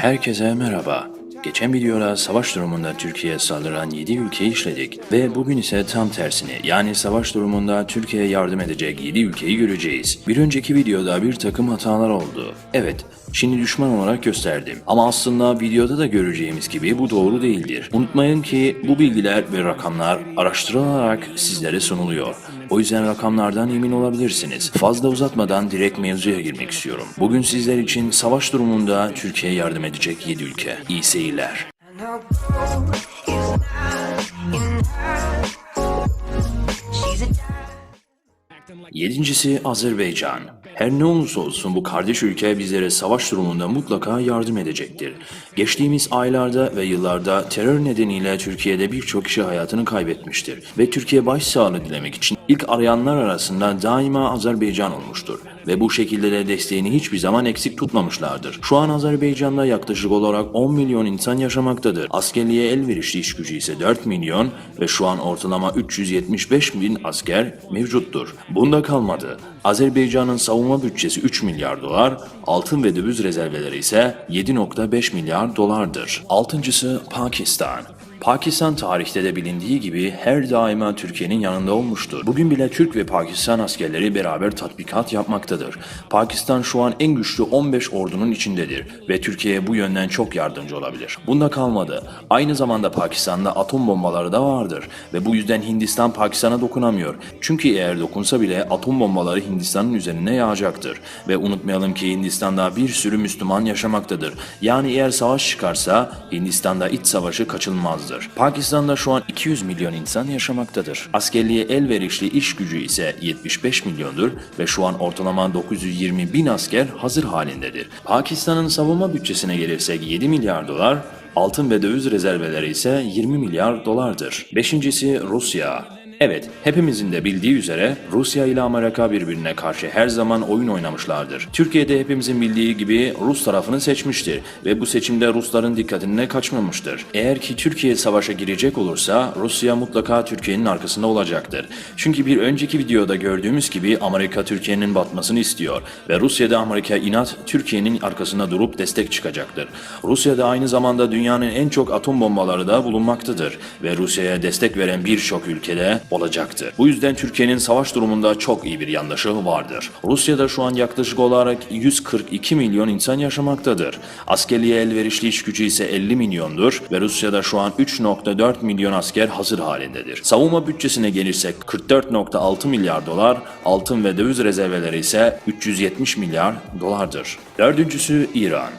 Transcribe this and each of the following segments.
Herkese merhaba. Geçen videoda savaş durumunda Türkiye'ye saldıran 7 ülkeyi işledik ve bugün ise tam tersini yani savaş durumunda Türkiye'ye yardım edecek 7 ülkeyi göreceğiz. Bir önceki videoda bir takım hatalar oldu. Evet, Çin'i düşman olarak gösterdim. Ama aslında videoda da göreceğimiz gibi bu doğru değildir. Unutmayın ki bu bilgiler ve rakamlar araştırılarak sizlere sunuluyor. O yüzden rakamlardan emin olabilirsiniz. Fazla uzatmadan direkt mevzuya girmek istiyorum. Bugün sizler için savaş durumunda Türkiye'ye yardım edecek 7 ülke. İyi seyirler. Yedincisi Azerbaycan. Her ne olursa olsun bu kardeş ülke bizlere savaş durumunda mutlaka yardım edecektir. Geçtiğimiz aylarda ve yıllarda terör nedeniyle Türkiye'de birçok kişi hayatını kaybetmiştir. Ve Türkiye başsağlığı dilemek için ilk arayanlar arasında daima Azerbaycan olmuştur. Ve bu şekilde de desteğini hiçbir zaman eksik tutmamışlardır. Şu an Azerbaycan'da yaklaşık olarak 10 milyon insan yaşamaktadır. Askerliğe elverişli iş gücü ise 4 milyon ve şu an ortalama 375 bin asker mevcuttur. Bunda kalmadı. Azerbaycan'ın savunma bütçesi 3 milyar dolar, altın ve döviz rezerveleri ise 7.5 milyar dolardır. Altıncısı Pakistan. Pakistan tarihte de bilindiği gibi her daima Türkiye'nin yanında olmuştur. Bugün bile Türk ve Pakistan askerleri beraber tatbikat yapmaktadır. Pakistan şu an en güçlü 15 ordunun içindedir ve Türkiye'ye bu yönden çok yardımcı olabilir. Bunda kalmadı. Aynı zamanda Pakistan'da atom bombaları da vardır ve bu yüzden Hindistan Pakistan'a dokunamıyor. Çünkü eğer dokunsa bile atom bombaları Hindistan'ın üzerine yağacaktır. Ve unutmayalım ki Hindistan'da bir sürü Müslüman yaşamaktadır. Yani eğer savaş çıkarsa Hindistan'da iç savaşı kaçınılmazdır. Pakistan'da şu an 200 milyon insan yaşamaktadır. Askerliğe elverişli iş gücü ise 75 milyondur ve şu an ortalama 920 bin asker hazır halindedir. Pakistan'ın savunma bütçesine gelirsek 7 milyar dolar, altın ve döviz rezerveleri ise 20 milyar dolardır. Beşincisi Rusya. Evet, hepimizin de bildiği üzere Rusya ile Amerika birbirine karşı her zaman oyun oynamışlardır. Türkiye'de hepimizin bildiği gibi Rus tarafını seçmiştir ve bu seçimde Rusların dikkatine kaçmamıştır. Eğer ki Türkiye savaşa girecek olursa Rusya mutlaka Türkiye'nin arkasında olacaktır. Çünkü bir önceki videoda gördüğümüz gibi Amerika Türkiye'nin batmasını istiyor ve Rusya'da Amerika inat Türkiye'nin arkasında durup destek çıkacaktır. Rusya'da aynı zamanda dünyanın en çok atom bombaları da bulunmaktadır ve Rusya'ya destek veren birçok ülkede olacaktır. Bu yüzden Türkiye'nin savaş durumunda çok iyi bir yandaşı vardır. Rusya'da şu an yaklaşık olarak 142 milyon insan yaşamaktadır. Askerliğe elverişli iş gücü ise 50 milyondur ve Rusya'da şu an 3.4 milyon asker hazır halindedir. Savunma bütçesine gelirsek 44.6 milyar dolar, altın ve döviz rezerveleri ise 370 milyar dolardır. Dördüncüsü İran.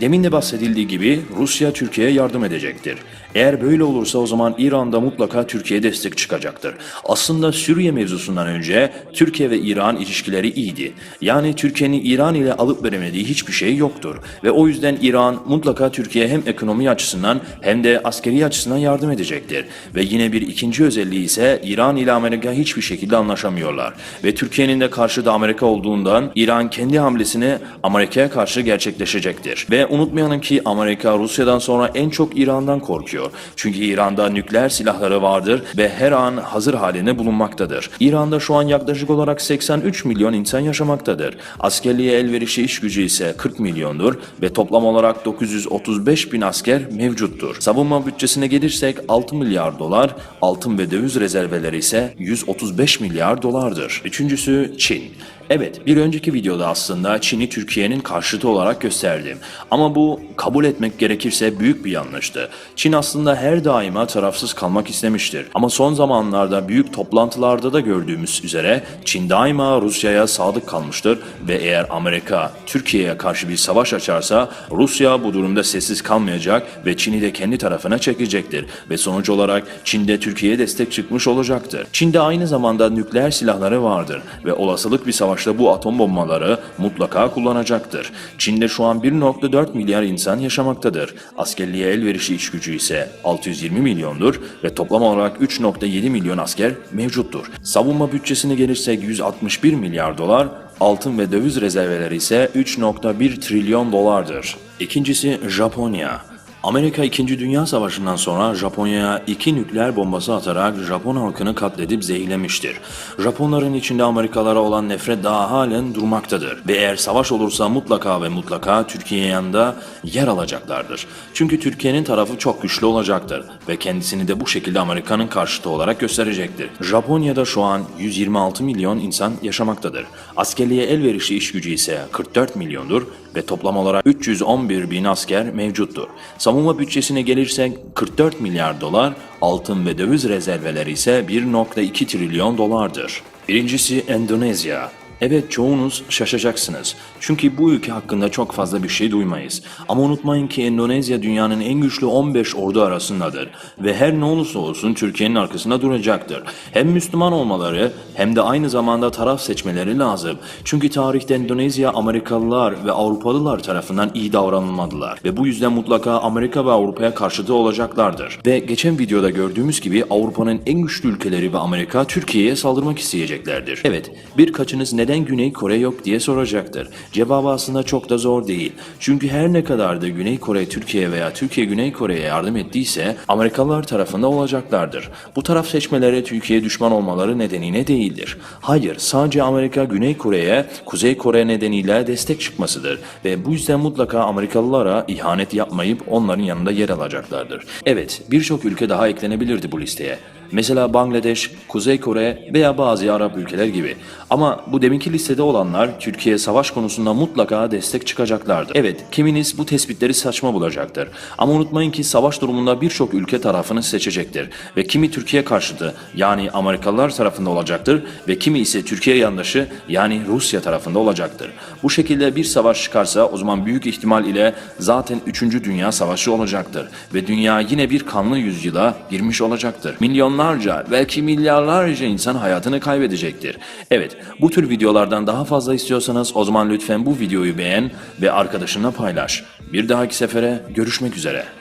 Demin de bahsedildiği gibi Rusya Türkiye'ye yardım edecektir. Eğer böyle olursa o zaman İran'da mutlaka Türkiye'ye destek çıkacaktır. Aslında Suriye mevzusundan önce Türkiye ve İran ilişkileri iyiydi. Yani Türkiye'nin İran ile alıp veremediği hiçbir şey yoktur. Ve o yüzden İran mutlaka Türkiye'ye hem ekonomi açısından hem de askeri açısından yardım edecektir. Ve yine bir ikinci özelliği ise İran ile Amerika hiçbir şekilde anlaşamıyorlar. Ve Türkiye'nin de karşıda Amerika olduğundan İran kendi hamlesini Amerika'ya karşı gerçekleşecektir. Ve unutmayalım ki Amerika Rusya'dan sonra en çok İran'dan korkuyor. Çünkü İran'da nükleer silahları vardır ve her an hazır halinde bulunmaktadır. İran'da şu an yaklaşık olarak 83 milyon insan yaşamaktadır. Askerliğe elverişli iş gücü ise 40 milyondur ve toplam olarak 935 bin asker mevcuttur. Savunma bütçesine gelirsek 6 milyar dolar, altın ve döviz rezerveleri ise 135 milyar dolardır. Üçüncüsü Çin. Evet, bir önceki videoda aslında Çin'i Türkiye'nin karşıtı olarak gösterdim. Ama bu kabul etmek gerekirse büyük bir yanlıştı. Çin aslında her daima tarafsız kalmak istemiştir. Ama son zamanlarda büyük toplantılarda da gördüğümüz üzere Çin daima Rusya'ya sadık kalmıştır ve eğer Amerika Türkiye'ye karşı bir savaş açarsa Rusya bu durumda sessiz kalmayacak ve Çin'i de kendi tarafına çekecektir ve sonuç olarak Çin'de Türkiye'ye destek çıkmış olacaktır. Çin'de aynı zamanda nükleer silahları vardır ve olasılık bir savaşta bu atom bombaları mutlaka kullanacaktır. Çin'de şu an 1.4 milyar insan yaşamaktadır. Askerliğe elverişli iş gücü ise 620 milyondur ve toplam olarak 3.7 milyon asker mevcuttur. Savunma bütçesine gelirsek 161 milyar dolar, altın ve döviz rezerveleri ise 3.1 trilyon dolardır. İkincisi Japonya. Amerika 2. Dünya Savaşı'ndan sonra Japonya'ya iki nükleer bombası atarak Japon halkını katledip zehirlemiştir. Japonların içinde Amerikalara olan nefret daha halen durmaktadır. Ve eğer savaş olursa mutlaka ve mutlaka Türkiye yanında yer alacaklardır. Çünkü Türkiye'nin tarafı çok güçlü olacaktır ve kendisini de bu şekilde Amerika'nın karşıtı olarak gösterecektir. Japonya'da şu an 126 milyon insan yaşamaktadır. Askerliğe elverişli iş gücü ise 44 milyondur ve toplam olarak 311 bin asker mevcuttur. Savunma bütçesine gelirsek 44 milyar dolar, altın ve döviz rezerveleri ise 1.2 trilyon dolardır. Birincisi Endonezya. Evet çoğunuz şaşacaksınız. Çünkü bu ülke hakkında çok fazla bir şey duymayız. Ama unutmayın ki Endonezya dünyanın en güçlü 15 ordu arasındadır. Ve her ne olursa olsun Türkiye'nin arkasında duracaktır. Hem Müslüman olmaları hem de aynı zamanda taraf seçmeleri lazım. Çünkü tarihte Endonezya Amerikalılar ve Avrupalılar tarafından iyi davranılmadılar. Ve bu yüzden mutlaka Amerika ve Avrupa'ya karşıtı olacaklardır. Ve geçen videoda gördüğümüz gibi Avrupa'nın en güçlü ülkeleri ve Amerika Türkiye'ye saldırmak isteyeceklerdir. Evet birkaçınız neden Güney Kore yok diye soracaktır. Cevabı aslında çok da zor değil. Çünkü her ne kadar da Güney Kore Türkiye veya Türkiye Güney Kore'ye yardım ettiyse Amerikalılar tarafında olacaklardır. Bu taraf seçmeleri Türkiye düşman olmaları nedeniyle değildir. Hayır sadece Amerika Güney Kore'ye Kuzey Kore nedeniyle destek çıkmasıdır ve bu yüzden mutlaka Amerikalılara ihanet yapmayıp onların yanında yer alacaklardır. Evet birçok ülke daha eklenebilirdi bu listeye. Mesela Bangladeş, Kuzey Kore veya bazı Arap ülkeler gibi. Ama bu deminki listede olanlar Türkiye savaş konusunda mutlaka destek çıkacaklardır. Evet, kiminiz bu tespitleri saçma bulacaktır. Ama unutmayın ki savaş durumunda birçok ülke tarafını seçecektir. Ve kimi Türkiye karşıtı yani Amerikalılar tarafında olacaktır ve kimi ise Türkiye yandaşı yani Rusya tarafında olacaktır. Bu şekilde bir savaş çıkarsa o zaman büyük ihtimal ile zaten 3. Dünya Savaşı olacaktır. Ve dünya yine bir kanlı yüzyıla girmiş olacaktır. Milyonlarca belki milyarlarca insan hayatını kaybedecektir. Evet bu tür videolardan daha fazla istiyorsanız o zaman lütfen bu videoyu beğen ve arkadaşınla paylaş. Bir dahaki sefere görüşmek üzere.